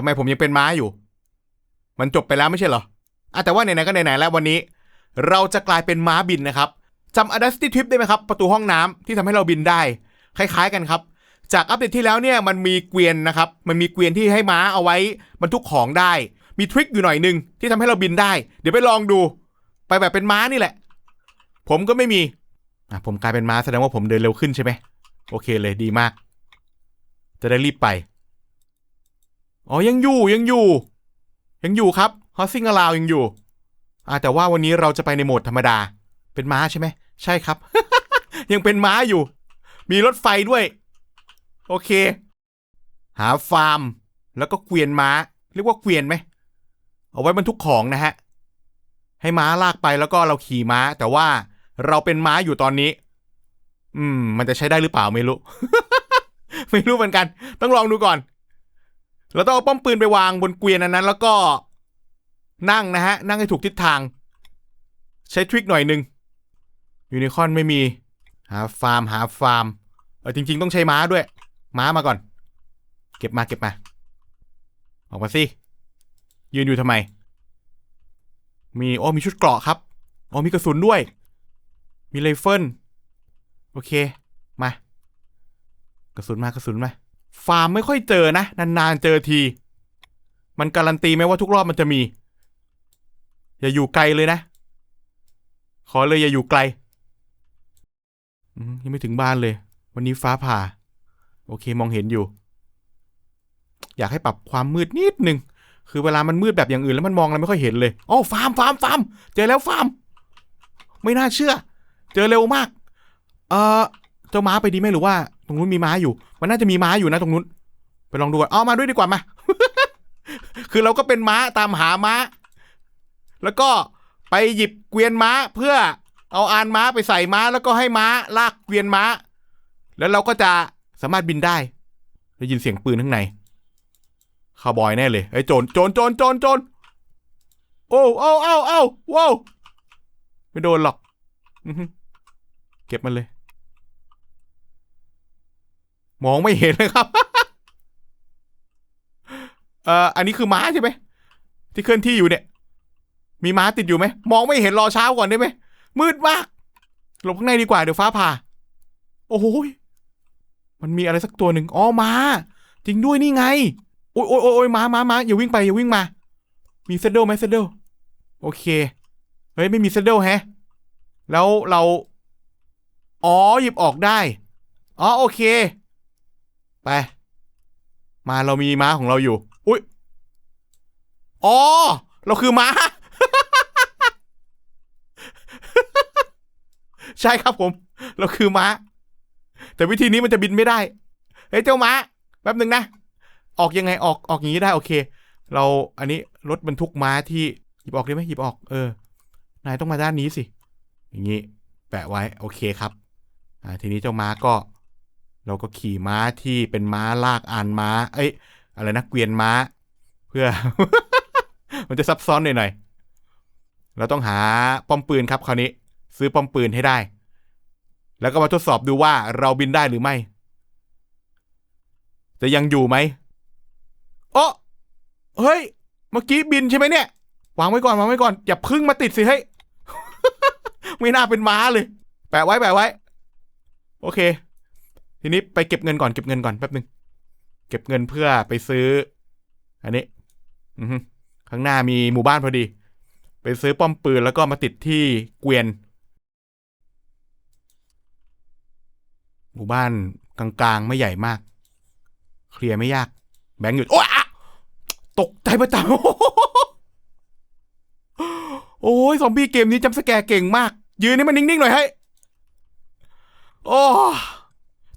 ทำไมผมยังเป็นม้าอยู่ มันจบไปแล้วไม่ใช่เหรออะแต่ว่าไหนๆก็ไหนๆแล้ววันนี้ เราจะกลายเป็นม้าบินนะครับจำ Audacity Trip ได้ไหมครับ ประตูห้องน้ำที่ทำให้เราบินได้ คล้าย ๆ กันครับ จากอัปเดตที่แล้วเนี่ยมันมีเกวียนนะครับ มันมีเกวียนที่ให้ม้าเอาไว้บรรทุกของได้ มีทริคอยู่หน่อยหนึงที่ทำให้เราบินได้ เดี๋ยวไปลองดู ไปแบบเป็นม้านี่แหละ ผมก็ไม่มีอะผมกลายเป็นม้าแสดงว่าผมเดินเร็วขึ้นใช่ไหมโอเคเลยดีมาก จะได้รีบไป อ๋อยังอยู่ยังอยู่ ยังอยู่ครับฮอสซิงอลาวยังอยู่อ่าแต่ว่าวันนี้เราจะไปในโหมดธรรมดา เป็นม้าใช่ไหมใช่ครับ ยังเป็นม้าอยู่ มีรถไฟด้วย โอเค หาฟาร์ม แล้วก็เกวียนม้า เรียกว่าเกวียนไหมเอาไว้บรรทุกของนะฮะ ให้ม้าลากไปแล้วก็เราขี่ม้า แต่ว่าเราเป็นม้าอยู่ตอนนี้ อืม มันจะใช้ได้หรือเปล่าไม่รู้ ไม่รู้เหมือนกัน ต้องลองดูก่อน เราต้องเอาป้อมปืนไปวางบนเกวียนอันนั้น แล้วก็นั่งนะฮะ นั่งให้ถูกทิศทาง ใช้ทริคหน่อยหนึ่งยูนิคอนไม่มี หาฟาร์มหาฟาร์มเออจริง ๆ ต้องใช้ม้าด้วย ม้ามาก่อน เก็บมาเก็บมา ออกมาสิยืนอยู่ทำไม มีโอ้มีชุดเกราะครับอ๋อมีกระสุนด้วย มีไรเฟิลโอเค มา กระสุนมากระสุนมา ฟาร์มไม่ค่อยเจอนะ นานๆเจอที มันการันตีไหมว่าทุกรอบมันจะมี อย่าอยู่ไกลเลยนะ ขอเลยอย่าอยู่ไกลยังไม่ถึงบ้านเลย วันนี้ฟ้าผ่า โอเคมองเห็นอยู่ อยากให้ปรับความมืดนิดนึงคือเวลามันมืดแบบอย่างอื่นแล้วมันมองอะไรไม่ค่อยเห็นเลยอ๋อฟาร์มฟาร์มฟาร์มเจอแล้วฟาร์ม ไม่น่าเชื่อ เจอเร็วมาก เออเจ้าม้าไปดีไหมหรือว่า รงนู้นมีม้าอยู่ มันน่าจะมีม้าอยู่นะตรงนู้น ไปลองดูก่อนเอามาด้วยดีกว่ามา คือเราก็เป็นม้าตามหาม้า แล้วก็ไปหยิบเกวียนม้าเพื่อเอาอานม้าไปใส่ม้า แล้วก็ให้ม้าลากเกวียนม้า แล้วเราก็จะสามารถบินได้ได้ยินเสียงปืนข้างในคาวบอยแน่เลยไอ้โจรโจรโจรโจรโจรโอ้โอ้โอ้โอ้ว้าวไม่โดนหรอกเก็บมันเลย มองไม่เห็นเลยครับ เอ่อ อันนี้คือม้าใช่ไหม ที่เคลื่อนที่อยู่เนี่ย มีม้าติดอยู่ไหม มองไม่เห็นรอเช้าก่อนได้ไหม มืดมาก หลบข้างในดีกว่าเดี๋ยวฟ้าผ่า โอ้โหยมันมีอะไรสักตัวหนึ่งอ๋อม้า จริงด้วยนี่ไงโอ้ยโอ้ยโอ้ยโอ้ยม้าม้าม้าอย่าวิ่งไปอย่าวิ่งมา มีเซดเดิลไหมเซดเดิลโอเค เฮ้ยไม่มีเซดเดิลแฮะ แล้วเรา อ๋อหยิบออกได้ อ๋อโอเค ไป มาเรามีม้าของเราอยู่ อุ้ยอ๋อ เราคือม้า ใช่ครับผม เราคือม้า แต่วิธีนี้มันจะบินไม่ได้ เฮ้ยเจ้าม้า แป๊บหนึ่งนะ ออกยังไงออกออกอย่างนี้ได้โอเค เราอันนี้รถบรรทุกม้าที่หยิบออกได้ไหมหยิบออก เออ นายต้องมาด้านนี้สิ อย่างนี้ แปะไว้ โอเคครับ อ่า ทีนี้เจ้าม้าก็ เราก็ขี่ม้าที่เป็นม้าลากอานม้า เอ้ย อะไรนะเกวียนม้า เพื่อ มันจะซับซ้อนหน่อยๆเราต้องหาป้อมปืนครับคราวนี้ ซื้อป้อมปืนให้ได้ แล้วก็มาทดสอบดูว่าเราบินได้หรือไม่ จะยังอยู่ไหมโอ้เฮ้ย เมื่อกี้บินใช่ไหมเนี่ยวางไว้ก่อนวางไว้ก่อนอย่าพึ่งมาติดสิเฮ้ยไม่น่าเป็นม้าเลย แปะไว้แปะไว้ โอเค ทีนี้ไปเก็บเงินก่อนเก็บเงินก่อนแป๊บหนึ่งเก็บเงินเพื่อไปซื้อ อันนี้อืข้างหน้ามีหมู่บ้านพอดี ไปซื้อป้อมปืนแล้วก็มาติดที่เกวียน หมู่บ้านกลางๆไม่ใหญ่มาก เคลียร์ไม่ยาก แบงค์หยุดโอ้ยอะตกใจประจำโอ้ยซอมบี้เกมนี้จำสแกร์เก่งมาก ยืนให้มันนิ่งๆหน่อยให้ โอ้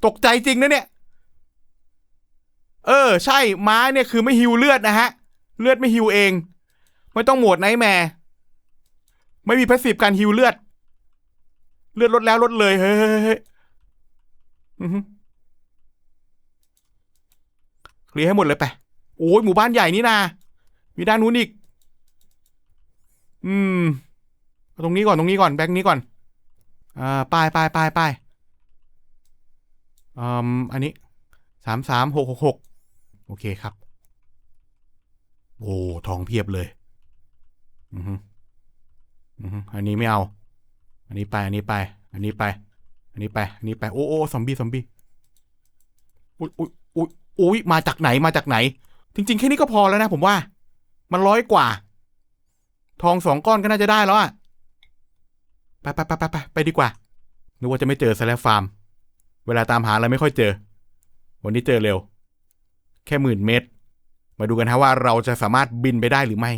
ตกใจจริงนะเนี่ย เออ ใช่ม้าเนี่ยคือไม่ฮิวเลือดนะฮะ เลือดไม่ฮิวเอง ไม่ต้องโหมดไนแมร์ไม่มีพาสซีฟการฮิวเลือด เลือดลดแล้วลดเลย เฮ้ยเฮ้ยเฮ้ยอือฮึคลียร์ให้หมดเลยไป โอ้ยหมู่บ้านใหญ่นี่นา มีด้านนู้นอีก อืมเอาตรงนี้ก่อนตรงนี้ก่อนแบงค์นี้ก่อน อ่าป้ายป้ายป้ายป้าย อืมอันนี้สามสามหกหกหกโอเคครับ โอ้ทองเพียบเลย อือฮึอือฮึอันนี้ไม่เอา อันนี้ไป อันนี้ไป อันนี้ไป อันนี้ไป อันนี้ไป โอ้โอ้ซอมบี้ซอมบี้อุ้ยอุ้ยอุ้ยอุ้ยมาจากไหนมาจากไหน จริง ๆ แค่นี้ก็พอแล้วนะผมว่า มันร้อยกว่า ทองสองก้อนก็น่าจะได้แล้วอะไปไปไปไปไปไปดีกว่านึกว่าจะไม่เจอซะแล้วฟาร์ม เวลาตามหาอะไรไม่ค่อยเจอ วันนี้เจอเร็ว แค่หมื่นเมตร มาดูกันฮะว่าเราจะสามารถบินไปได้หรือไม่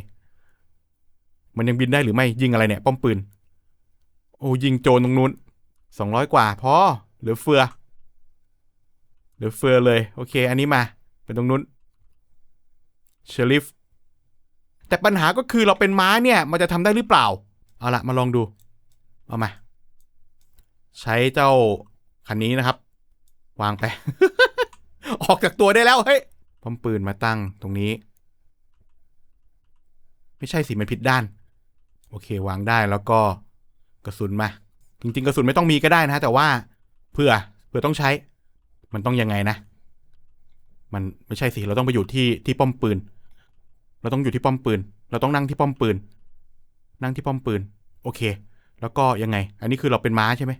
มันยังบินได้หรือไม่ยิงอะไรเนี่ย ป้อมปืน โอ้ยิงโจรตรงนู้นสองร้อยกว่าพอเหลือเฟือเหลือเฟือเลย โอเค อันนี้มา เป็นตรงนู้นเชอริฟแต่ปัญหาก็คือเราเป็นม้าเนี่ย มันจะทำได้หรือเปล่า เอาละมาลองดู เอามา ใช้เจ้า คันนี้นะครับ วางไป ออกจากตัวได้แล้วเฮ้ยป้อมปืนมาตั้งตรงนี้ ไม่ใช่สิมันผิดด้าน โอเค วางได้แล้วก็กระสุนมา จริง ๆ กระสุนไม่ต้องมีก็ได้นะ แต่ว่าเพื่อเพื่อต้องใช้ มันต้องยังไงนะ มันไม่ใช่สิเราต้องไปอยู่ที่ที่ป้อมปืน เราต้องอยู่ที่ป้อมปืน เราต้องนั่งที่ป้อมปืน นั่งที่ป้อมปืน โอเค แล้วก็ยังไง อันนี้คือเราเป็นม้าใช่ไหม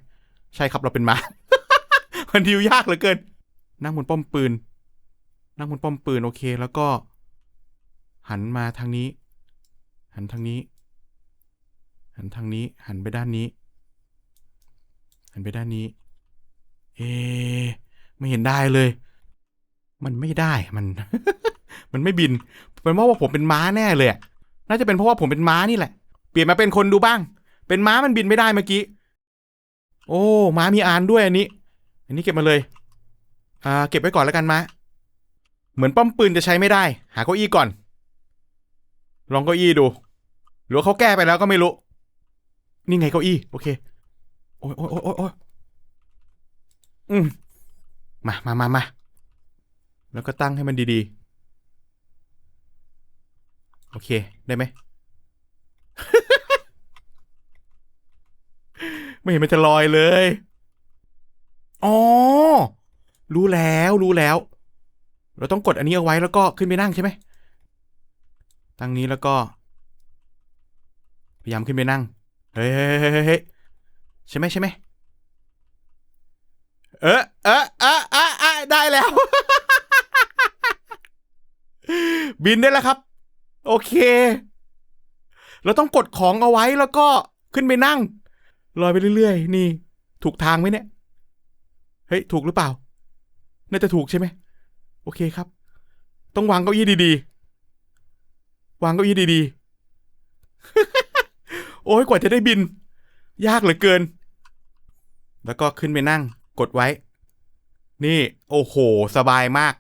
ใช่ครับเราเป็นม้า มันดิวยากเหลือเกิน นั่งบนป้อมปืน นั่งบนป้อมปืนโอเค แล้วก็ หันมาทางนี้ หันทางนี้ หันทางนี้ หันไปด้านนี้ หันไปด้านนี้ เอะไม่เห็นได้เลย มันไม่ได้มัน มันไม่บินเป็นเพราะว่าผมเป็นม้าแน่เลยน่าจะเป็นเพราะว่าผมเป็นม้านี่แหละ เปลี่ยนมาเป็นคนดูบ้าง เป็นม้ามันบินไม่ได้เมื่อกี้ โอ้ ม้ามีอานด้วยอันนี้ อันนี้เก็บมาเลย อ่า เก็บไว้ก่อนแล้วกันม้าเหมือนป้อมปืนจะใช้ไม่ได้ หาเก้าอี้ก่อน ลองเก้าอี้ดู หรือเขาแก้ไปแล้วก็ไม่รู้ นี่ไงเก้าอี้ โอเค โอ้ยโอ้ยโอ้ยโอ้ยอืมมามามามา แล้วก็ตั้งให้มันดีๆ โอเค ได้ไหม ไม่เห็นมันจะลอยเลย อ๋อ รู้แล้วรู้แล้ว เราต้องกดอันนี้เอาไว้แล้วก็ขึ้นไปนั่งใช่ไหมตั้งนี้แล้วก็ พยายามขึ้นไปนั่ง เฮ้ยเฮ้ยเฮ้เฮ้เฮ้ใช่ไหมใช่ไหมเออเออเออเออเออได้แล้ว บินได้แล้วครับ โอเค เราต้องกดของเอาไว้แล้วก็ขึ้นไปนั่งลอยไปเรื่อยๆ นี่ ถูกทางไหมเนี่ย เฮ้ยถูกหรือเปล่า น่าจะถูกใช่ไหม โอเคครับ ต้องวางเก้าอี้ดีๆ วางเก้าอี้ดีๆ โอ้ยกว่าจะได้บิน ยากเหลือเกิน แล้วก็ขึ้นไปนั่ง กดไว้ นี่ โอ้โห สบายมาก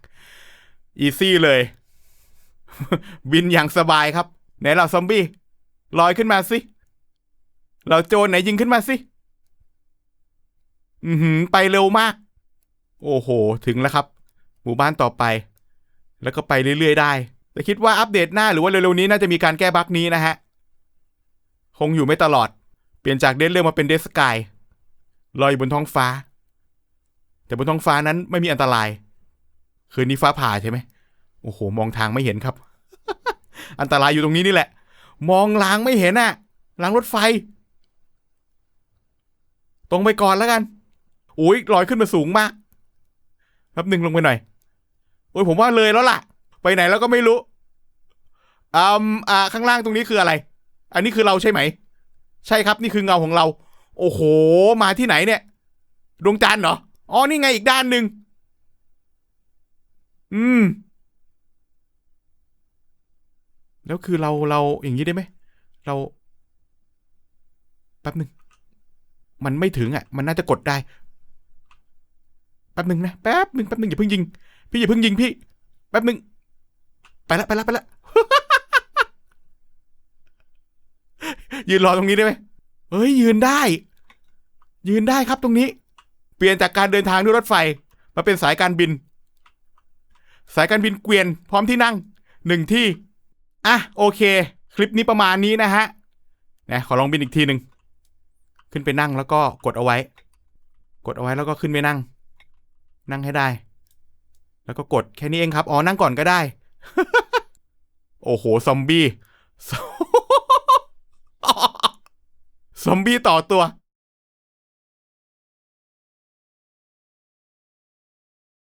อีซี่เลย บินอย่างสบายครับ ไหนเราซอมบี้ลอยขึ้นมาสิ เราโจรไหนยิงขึ้นมาสิ อือหือไปเร็วมาก โอ้โห ถึงแล้วครับ หมู่บ้านต่อไป แล้วก็ไปเรื่อยๆได้ แต่คิดว่าอัปเดตหน้าหรือว่าเร็วๆนี้น่าจะมีการแก้บั๊กนี้นะฮะ คงอยู่ไม่ตลอด เปลี่ยนจากเดนเรื่องมาเป็นเดสกายลอยอยบนท้องฟ้า แต่บนท้องฟ้านั้นไม่มีอันตราย คืนนี้ฟ้าผ่าใช่ไหมโอ้โห มองทางไม่เห็นครับ อันตรายอยู่ตรงนี้นี่แหละ มองลางไม่เห็นอะลางรถไฟ ตรงไปก่อนแล้วกัน อุ้ยลอยขึ้นมาสูงมากแป๊บหนึ่งลงไปหน่อยโอ้ยผมว่าเลยแล้วล่ะ ไปไหนแล้วก็ไม่รู้อืมอ่าข้างล่างตรงนี้คืออะไร อันนี้คือเราใช่ไหม ใช่ครับนี่คือเงาของเรา โอ้โห มาที่ไหนเนี่ย ดวงจันทร์เหรอ อ๋อ นี่ไงอีกด้านหนึ่งอืม แล้วคือเราเราอย่างนี้ได้ไหม เราแป๊บหนึ่งมันไม่ถึงอะ มันน่าจะกดได้ แป๊บหนึ่งนะแป๊บหนึ่งแป๊บหนึ่งอย่าเพิ่งยิง พี่อย่าเพิ่งยิงพี่ แป๊บหนึ่งไปละไปละไปละยืนรอตรงนี้ได้ไหมเฮ้ยยืนได้ ยืนได้ครับตรงนี้ เปลี่ยนจากการเดินทางด้วยรถไฟ มาเป็นสายการบิน สายการบินเกวียน พร้อมที่นั่งหนึ่งที่อะโอเค คลิปนี้ประมาณนี้นะฮะนะขอลองบินอีกทีหนึ่งขึ้นไปนั่งแล้วก็กดเอาไว้ กดเอาไว้แล้วก็ขึ้นไปนั่ง นั่งให้ได้ แล้วก็กดแค่นี้เองครับ อ๋อ นั่งก่อนก็ได้ โอ้โห ซอมบี้ ซอมบี้ต่อตัว